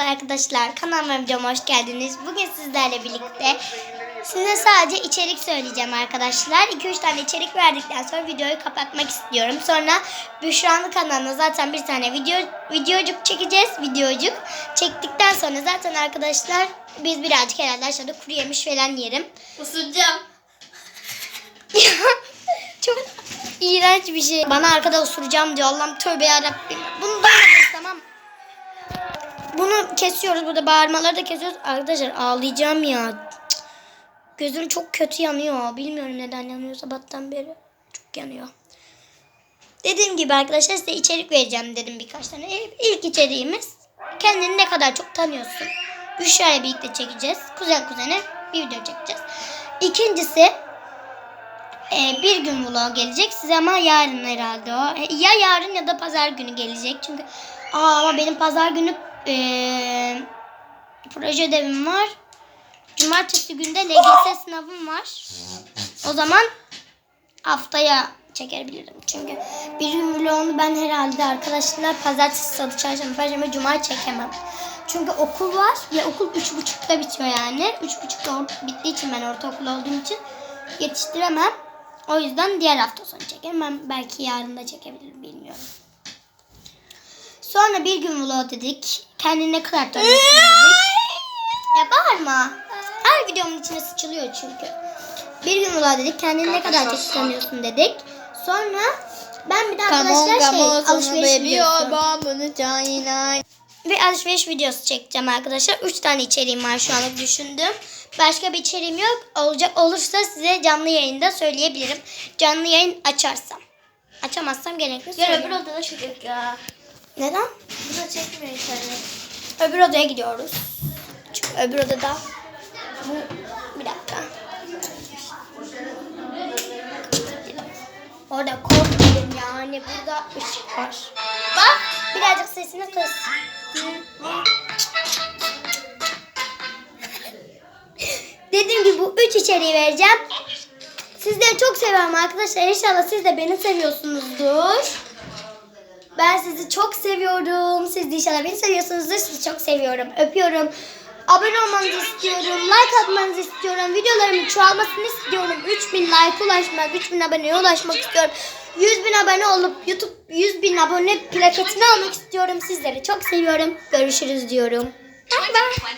Arkadaşlar kanalıma videoma hoş geldiniz. Bugün sizlerle birlikte size sadece içerik söyleyeceğim arkadaşlar. 2-3 tane içerik verdikten sonra videoyu kapatmak istiyorum. Sonra Büşra'nın kanalına zaten bir tane video videocuk çekeceğiz. Videocuk. Çektikten sonra zaten arkadaşlar biz birazcık herhalde aşağıda kuru yemiş falan yerim. Isıracağım. Çok iğrenç bir şey. Bana arkada osuracağım diyor. Allah'ım tövbe yarabbim. Bunu tamam. Bunu kesiyoruz. Burada bağırmaları da kesiyoruz. Arkadaşlar ağlayacağım ya. Gözüm çok kötü yanıyor. Bilmiyorum neden yanıyor sabahtan beri. Çok yanıyor. Dediğim gibi arkadaşlar size içerik vereceğim dedim birkaç tane. İlk içeriğimiz kendini ne kadar çok tanıyorsun. Büşra ile birlikte çekeceğiz. Kuzen kuzene bir video çekeceğiz. İkincisi ee, bir gün vlog gelecek size ama yarın herhalde o. E, Ya yarın ya da pazar günü gelecek. Çünkü aa, ama benim pazar günü ee, proje ödevim var. Cumartesi günde LGS sınavım var. O zaman haftaya çekebilirim. Çünkü bir gün vlogunu ben herhalde arkadaşlar pazartesi, salı, çarşamba, perşembe, cuma çekemem. Çünkü okul var ve okul üç buçukta bitiyor yani. Üç buçukta bittiği için ben ortaokul olduğum için yetiştiremem. O yüzden diğer hafta sonu çekerim. Ben belki yarın da çekebilirim bilmiyorum. Sonra bir gün vlog dedik. Kendini ne kadar tanıyorsun dedik. Ya bağırma. Her videomun içine sıçılıyor çünkü. Bir gün vlog dedik. Kendini ne kadar çok tanıyorsun dedik. Sonra ben bir de arkadaşlar şey alışveriş videosu. Ve alışveriş videosu çekeceğim arkadaşlar. 3 tane içeriğim var şu anlık düşündüm. Başka bir içeriğim yok. Olacak olursa size canlı yayında söyleyebilirim. Canlı yayın açarsam. Açamazsam gerekli Gel öbür odada çocuk ya. Neden? Bu da çekmiyor internet. Öbür odaya gidiyoruz. Çünkü öbür odada bu bir dakika. Orada korkmayın yani burada ışık var. Bak birazcık sesini kıs. Dediğim gibi bu üç içeriği vereceğim. Sizleri çok seviyorum arkadaşlar. İnşallah siz de beni seviyorsunuzdur. Sizi çok seviyorum. Siz de inşallah beni seviyorsunuzdur. Sizi çok seviyorum. Öpüyorum. Abone olmanızı istiyorum. Like atmanızı istiyorum. Videolarımın çoğalmasını istiyorum. 3000 like ulaşmak, 3000 aboneye ulaşmak istiyorum. 100 bin abone olup YouTube 100 bin abone plaketini almak istiyorum. Sizleri çok seviyorum. Görüşürüz diyorum. Bye bye.